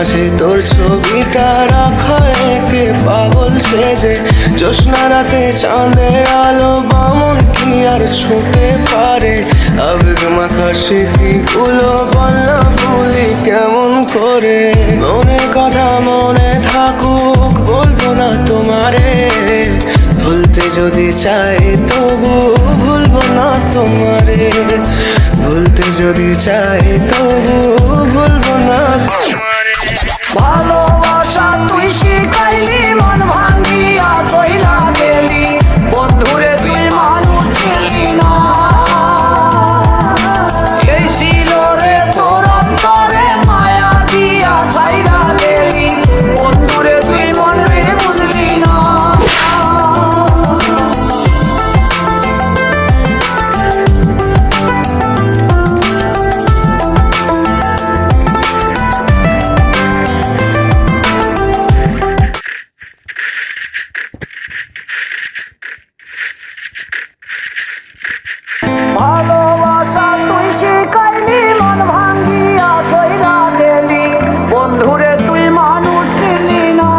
মাঝে তোর ছবিটা রাখা একে, পাগল সেজে। জ্যোৎস্না রাতে চাঁদের আলো, বামন কি আর ছুটে পারে? আবেগ মাখা স্মৃতিগুলো বলনা ভুলি কেমন করে? মনের কথা মনে থাকুক, বলব না তোমারে। ভুলতে যদি চাই, তবু ভুলবো না তোমারে। ভুলতে যদি চাই, তবু ভুলবো না ভালোবাসা ভালোবাসা তুই শিখাইলি তুই মানুষ ছিলি না।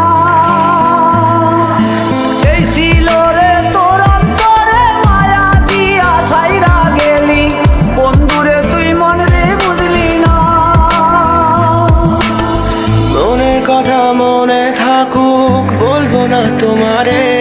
এই ছিল তোর অন্তরে দিয়া ছাইরা গেলি। বন্ধুরে, তুই মন রে না। মনের কথা মনে থাকুক, বলব না তোমারে।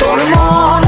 তোর মন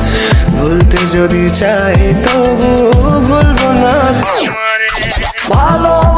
যদি চাই তবু ভুলব না। ভালো